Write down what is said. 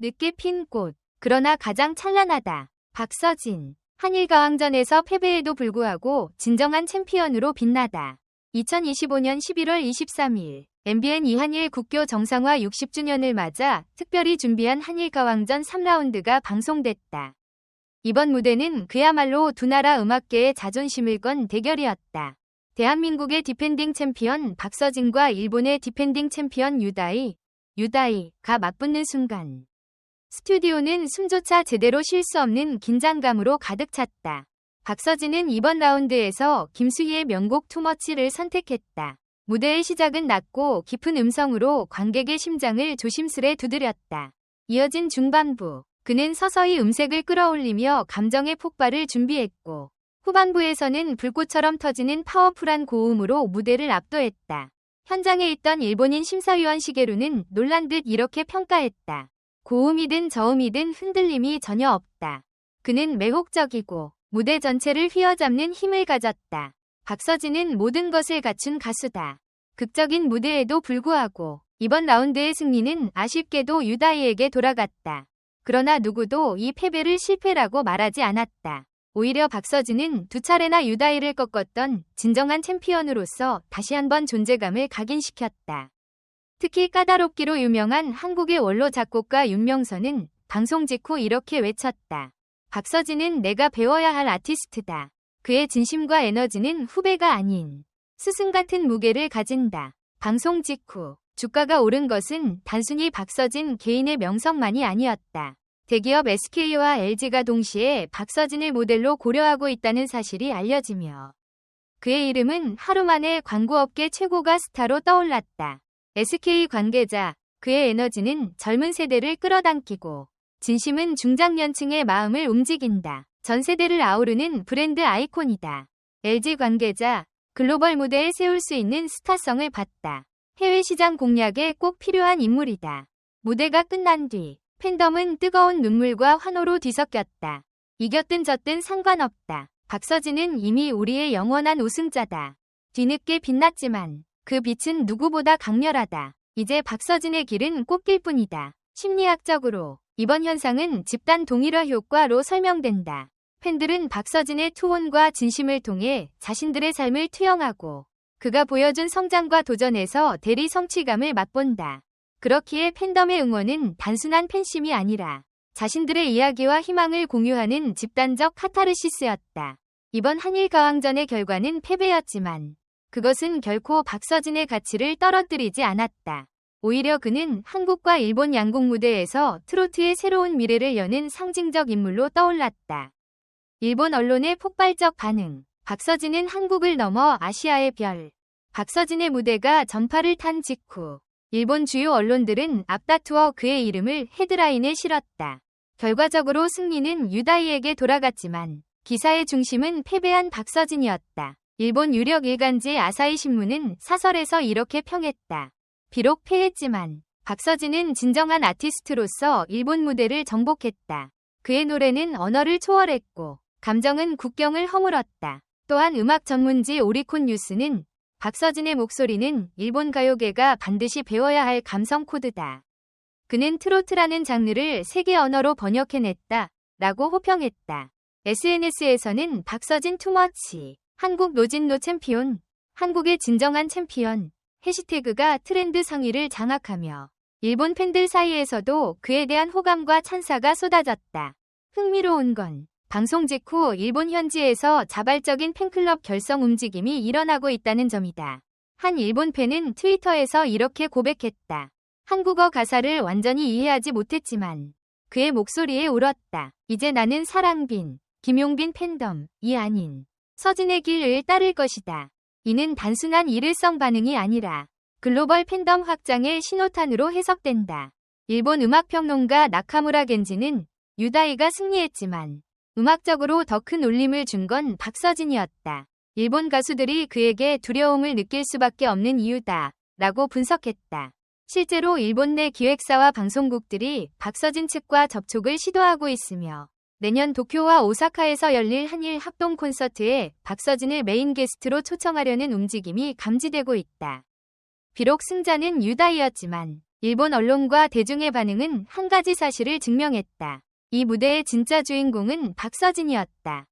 늦게 핀 꽃. 그러나 가장 찬란하다. 박서진. 한일가왕전에서 패배에도 불구하고 진정한 챔피언으로 빛나다. 2025년 11월 23일 MBN 이한일 국교 정상화 60주년을 맞아 특별히 준비한 한일가왕전 3라운드가 방송됐다. 이번 무대는 그야말로 두 나라 음악계의 자존심을 건 대결이었다. 대한민국의 디펜딩 챔피언 박서진과 일본의 디펜딩 챔피언 유다이, 유다이가 맞붙는 순간 스튜디오는 숨조차 제대로 쉴 수 없는 긴장감으로 가득 찼다. 박서진은 이번 라운드에서 김수희의 명곡 투머치를 선택했다. 무대의 시작은 낮고 깊은 음성으로 관객의 심장을 조심스레 두드렸다. 이어진 중반부, 그는 서서히 음색을 끌어올리며 감정의 폭발을 준비했고, 후반부에서는 불꽃처럼 터지는 파워풀한 고음으로 무대를 압도했다. 현장에 있던 일본인 심사위원 시게루는 놀란 듯 이렇게 평가했다. 고음이든 저음이든 흔들림이 전혀 없다. 그는 매혹적이고 무대 전체를 휘어잡는 힘을 가졌다. 박서진은 모든 것을 갖춘 가수다. 극적인 무대에도 불구하고 이번 라운드의 승리는 아쉽게도 유다이에게 돌아갔다. 그러나 누구도 이 패배를 실패라고 말하지 않았다. 오히려 박서진은 두 차례나 유다이를 꺾었던 진정한 챔피언으로서 다시 한번 존재감을 각인시켰다. 특히 까다롭기로 유명한 한국의 원로 작곡가 윤명선은 방송 직후 이렇게 외쳤다. 박서진은 내가 배워야 할 아티스트다. 그의 진심과 에너지는 후배가 아닌 스승 같은 무게를 가진다. 방송 직후 주가가 오른 것은 단순히 박서진 개인의 명성만이 아니었다. 대기업 SK와 LG가 동시에 박서진을 모델로 고려하고 있다는 사실이 알려지며 그의 이름은 하루 만에 광고업계 최고가 스타로 떠올랐다. SK 관계자, 그의 에너지는 젊은 세대를 끌어당기고 진심은 중장년층의 마음을 움직인다. 전 세대를 아우르는 브랜드 아이콘이다. LG 관계자, 글로벌 무대에 세울 수 있는 스타성을 봤다. 해외 시장 공략에 꼭 필요한 인물이다. 무대가 끝난 뒤 팬덤은 뜨거운 눈물과 환호로 뒤섞였다. 이겼든 졌든 상관없다. 박서진은 이미 우리의 영원한 우승자다. 뒤늦게 빛났지만 그 빛은 누구보다 강렬하다. 이제 박서진의 길은 꽃길 뿐이다. 심리학적으로 이번 현상은 집단 동일화 효과로 설명된다. 팬들은 박서진의 투혼과 진심을 통해 자신들의 삶을 투영하고 그가 보여준 성장과 도전에서 대리 성취감을 맛본다. 그렇기에 팬덤의 응원은 단순한 팬심이 아니라 자신들의 이야기와 희망을 공유하는 집단적 카타르시스였다. 이번 한일가왕전의 결과는 패배였지만 그것은 결코 박서진의 가치를 떨어뜨리지 않았다. 오히려 그는 한국과 일본 양국 무대에서 트로트의 새로운 미래를 여는 상징적 인물로 떠올랐다. 일본 언론의 폭발적 반응. 박서진은 한국을 넘어 아시아의 별. 박서진의 무대가 전파를 탄 직후 일본 주요 언론들은 앞다투어 그의 이름을 헤드라인에 실었다. 결과적으로 승리는 유다이에게 돌아갔지만 기사의 중심은 패배한 박서진이었다. 일본 유력 일간지 아사히 신문은 사설에서 이렇게 평했다. 비록 패했지만 박서진은 진정한 아티스트로서 일본 무대를 정복했다. 그의 노래는 언어를 초월했고 감정은 국경을 허물었다. 또한 음악 전문지 오리콘 뉴스는 박서진의 목소리는 일본 가요계가 반드시 배워야 할 감성 코드다. 그는 트로트라는 장르를 세계 언어로 번역해냈다. 라고 호평했다. SNS에서는 박서진 투머치, 한국 노진노 챔피온, 한국의 진정한 챔피언, 해시태그가 트렌드 상위를 장악하며 일본 팬들 사이에서도 그에 대한 호감과 찬사가 쏟아졌다. 흥미로운 건 방송 직후 일본 현지에서 자발적인 팬클럽 결성 움직임이 일어나고 있다는 점이다. 한 일본 팬은 트위터에서 이렇게 고백했다. 한국어 가사를 완전히 이해하지 못했지만 그의 목소리에 울었다. 이제 나는 사랑빈, 김용빈 팬덤이 아닌 서진의 길을 따를 것이다. 이는 단순한 일일성 반응이 아니라 글로벌 팬덤 확장의 신호탄으로 해석된다. 일본 음악평론가 나카무라 겐지는 유다이가 승리했지만 음악적으로 더 큰 울림을 준 건 박서진이었다. 일본 가수들이 그에게 두려움을 느낄 수밖에 없는 이유다. 라고 분석했다. 실제로 일본 내 기획사와 방송국들이 박서진 측과 접촉을 시도하고 있으며 내년 도쿄와 오사카에서 열릴 한일 합동 콘서트에 박서진을 메인 게스트로 초청하려는 움직임이 감지되고 있다. 비록 승자는 유다이였지만 일본 언론과 대중의 반응은 한 가지 사실을 증명했다. 이 무대의 진짜 주인공은 박서진이었다.